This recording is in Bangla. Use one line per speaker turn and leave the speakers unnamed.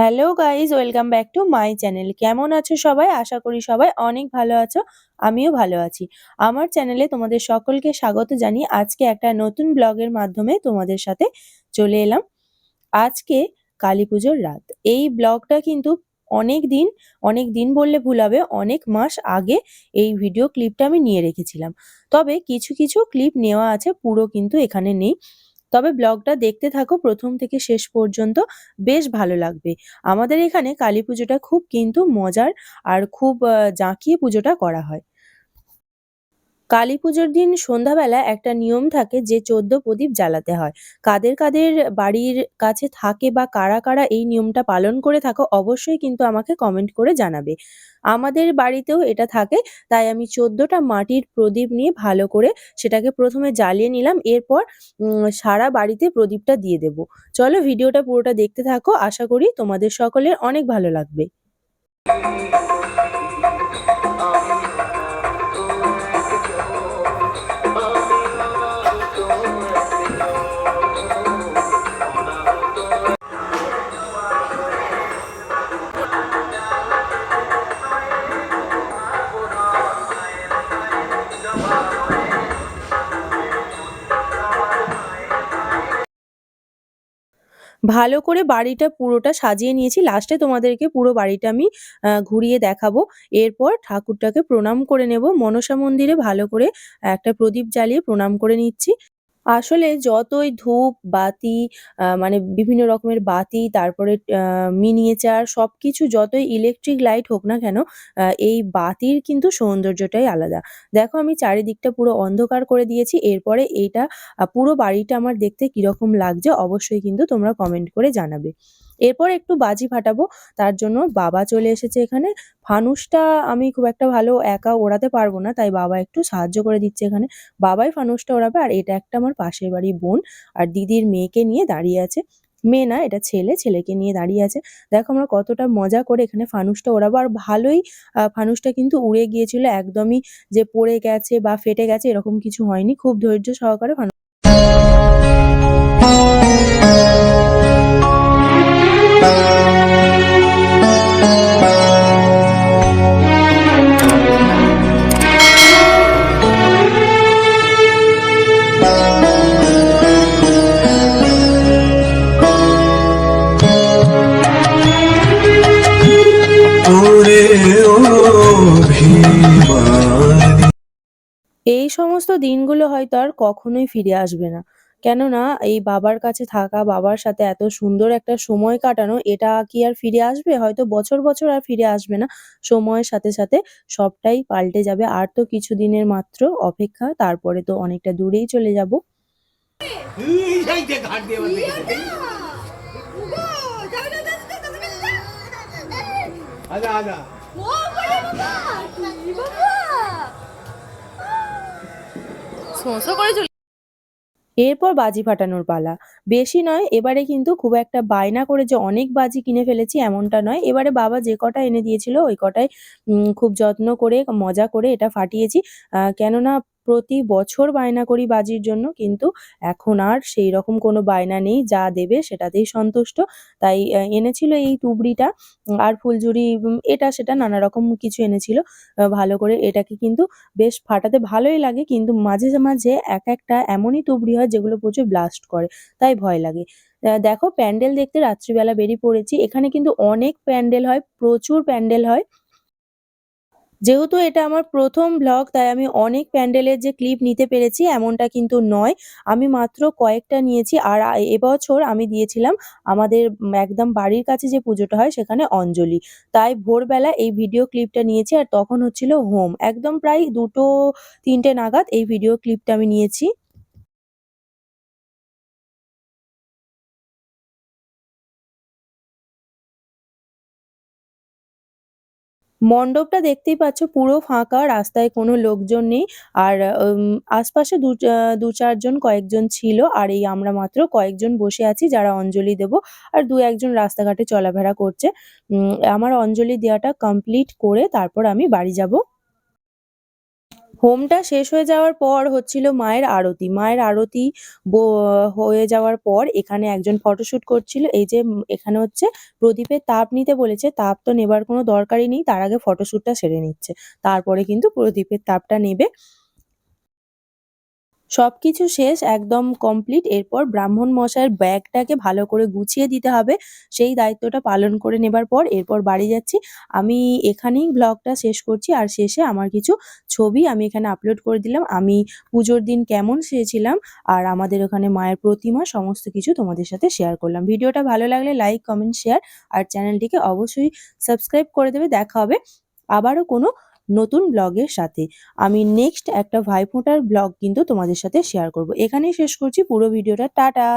Hello guys welcome back to my channel কেমন আছো সবাই? আশা করি সবাই অনেক ভালো আছো, আমিও ভালো আছি। আমার চ্যানেলে তোমাদের সকলকে স্বাগত জানিয়ে আজকে একটা নতুন ব্লগের মাধ্যমে তোমাদের সাথে চলে এলাম। আজকে কালী পুজোর রাত। এই ব্লগটা কিন্তু অনেক দিন অনেক দিন বললে ভুল হবে, অনেক মাস আগে এই ভিডিও ক্লিপটা আমি নিয়ে রেখেছিলাম। তবে কিছু কিছু ক্লিপ নেওয়া আছে, পুরো কিন্তু এখানে নেই। তবে ব্লগটা দেখতে থাকো প্রথম থেকে শেষ পর্যন্ত, বেশ ভালো লাগবে। আমাদের এখানে কালী পুজোটা খুব কিন্তু মজার আর খুব জাঁকিয়ে পুজোটা করা হয়। কালী পুজোর দিন সন্ধ্যাবেলা একটা নিয়ম থাকে যে চোদ্দ প্রদীপ জ্বালাতে হয়। কাদের কাদের বাড়ির কাছে থাকে বা কারা কারা এই নিয়মটা পালন করে থাকো অবশ্যই কিন্তু আমাকে কমেন্ট করে জানাবে। আমাদের বাড়িতেও এটা থাকে, তাই আমি চোদ্দটা মাটির প্রদীপ নিয়ে ভালো করে সেটাকে প্রথমে জ্বালিয়ে নিলাম, এরপর সারা বাড়িতে প্রদীপটা দিয়ে দেব। চলো ভিডিওটা পুরোটা দেখতে থাকো, আশা করি তোমাদের সকলের অনেক ভালো লাগবে। ভালো করে বাড়িটা পুরোটা সাজিয়ে নিয়েছি। লাস্টে তোমাদেরকে পুরো বাড়িটা আমি ঘুরিয়ে দেখাবো। এরপর ঠাকুরটাকে প্রণাম করে নেব। মনসা মন্দিরে ভালো করে একটা প্রদীপ জ্বালিয়ে প্রণাম করে নিচ্ছি। আসলে যতই ধূপ, বাতি মানে বিভিন্ন রকমের বাতি, তারপরে মিনিয়েচার সব কিছু যতই ইলেকট্রিক লাইট হোক না কেন এই বাতির কিন্তু সৌন্দর্যটাই আলাদা। দেখো আমি চারিদিকটা পুরো অন্ধকার করে দিয়েছি, এরপরে এটা পুরো বাড়িটা আমার দেখতে কীরকম লাগছে অবশ্যই কিন্তু তোমরা কমেন্ট করে জানাবে। এরপর একটু বাজি ফাটাবো। তার জন্য বাবা চলে এসেছে এখানে। ফানুসটা আমি খুব একটা ভালো একা ওড়াতে পারব না, তাই বাবা একটু সাহায্য করে দিচ্ছে এখানে। বাবাই ফানুসটা ওড়াবে, আর এটা একটা আমার পাশের বাড়ির বোন আর দিদির মেয়েকে নিয়ে দাঁড়িয়ে আছে। মেয়ে না, এটা ছেলে, ছেলেকে নিয়ে দাঁড়িয়ে আছে। দেখো আমরা কতটা মজা করে এখানে ফানুসটা ওড়াবো। আর ভালোই ফানুসটা কিন্তু উড়ে গিয়েছিল, একদমই যে পড়ে গেছে বা ফেটে গেছে এরকম কিছু হয়নি। খুব ধৈর্য সহকারে ফানুস সমস্ত দিনগুলো হয়তো আর কখনোই ফিরে আসবে না কেননা এই বাবার কাছে থাকা বাবার সাথে এত সুন্দর একটা সময় কাটানো এটা কি আর ফিরে আসবে হয়তো বছর বছর আর ফিরে আসবে না সময়ের সাথে সাথে সবটাই পাল্টে যাবে আর তো কিছু দিনের মাত্র অপেক্ষা তারপরে তো অনেকটা দূরেই চলে যাব
আজা আজা
এরপর বাজি ফাটানোর পালা। বেশি নয়, এবারে কিন্তু খুব একটা বায়না করে যে অনেক বাজি কিনে ফেলেছি এমনটা নয়। এবারে বাবা যে কটা এনে দিয়েছিল, ওই কটাই খুব যত্ন করে, মজা করে এটা ফাটিয়েছি। কেননা প্রতি বছর বায়না করি বাজির জন্য, কিন্তু এখন আর সেই রকম কোনো বায়না নেই, যা দেবে সেটাতেই সন্তুষ্ট। তাই এনেছিল এই তুবড়িটা, আর ফুলঝুরি এটা সেটা নানা রকম কিছু এনেছিল ভালো করে এটাকে কিন্তু বেশ ফাটাতে ভালোই লাগে, কিন্তু মাঝে মাঝে এক একটা এমনই তুবড়ি হয় যেগুলো প্রচুর ব্লাস্ট করে, তাই ভয় লাগে। দেখো, প্যান্ডেল দেখতে রাত্রিবেলা বেরিয়ে পড়েছি, এখানে কিন্তু অনেক প্যান্ডেল হয়, প্রচুর প্যান্ডেল হয় যেহেতু এটা আমার প্রথম ব্লগ তাই আমি অনেক প্যান্ডেলের যে ক্লিপ নিতে পেরেছি, এমনটা কিন্তু নয়। আমি মাত্র কয়েকটা নিয়েছি, আর এবছর আমি দিয়েছিলাম আমাদের একদম বাড়ির কাছে যে পুজোটা হয়, সেখানে অঞ্জলি। তাই ভোরবেলা এই ভিডিও ক্লিপটা নিয়েছি, আর তখন হচ্ছিল হোম একদম প্রায় দুটো, তিনটে নাগাদ এই ভিডিও ক্লিপটা আমি নিয়েছি। মণ্ডপটা দেখতেই পাচ্ছ, পুরো ফাঁকা, রাস্তায় কোনো লোকজন নেই। আর আশপাশে দু দু চারজন কয়েকজন ছিল, আর এই আমরা মাত্র কয়েকজন বসে আছি যারা অঞ্জলি দেব। আর দু একজন রাস্তাঘাটে চলাফেরা করছে। আমার অঞ্জলি দেওয়াটা কমপ্লিট করে তারপর আমি বাড়ি যাব। হোমটা শেষ হয়ে যাওয়ার পর হচ্ছিল মায়ের আরতি। মায়ের আরতি হয়ে যাওয়ার পর এখানে একজন ফটোশ্যুট করছিল। এই যে এখানে হচ্ছে প্রদীপের তাপ নিতে বলেছে। তাপ তো নেবার কোনো দরকারই নেই। তার আগে ফটোশ্যুটটা সেরে নিচ্ছে। তারপরে কিন্তু প্রদীপের তাপটা নেবে। সবকিছু শেষ, একদম কমপ্লিট এরপর ব্রাহ্মণ মশাইয়ের ব্যাগটাকে ভালো করে গুছিয়ে দিতে হবে। সেই দায়িত্বটা পালন করে নেবার পর এরপর বাড়ি যাচ্ছি। আমি এখানেই ব্লগটা শেষ করছি আর শেষে আমার কিছু ছবি আমি এখানে আপলোড করে দিলাম। আমি পুজোর দিন কেমন সেজেছিলাম আর আমাদের ওখানে মায়ের প্রতিমা সমস্ত কিছু তোমাদের সাথে শেয়ার করলাম। ভিডিওটা ভালো লাগলে লাইক কমেন্ট শেয়ার আর চ্যানেলটিকে অবশ্যই সাবস্ক্রাইব করে দেবে। দেখা হবে। আবারও কোনো নতুন ব্লগের সাথে। আমি নেক্সট একটা ভাইফোঁটার ব্লগ কিন্তু তোমাদের সাথে শেয়ার করব। এখানেই শেষ করছি। পুরো ভিডিওটা, টাটা!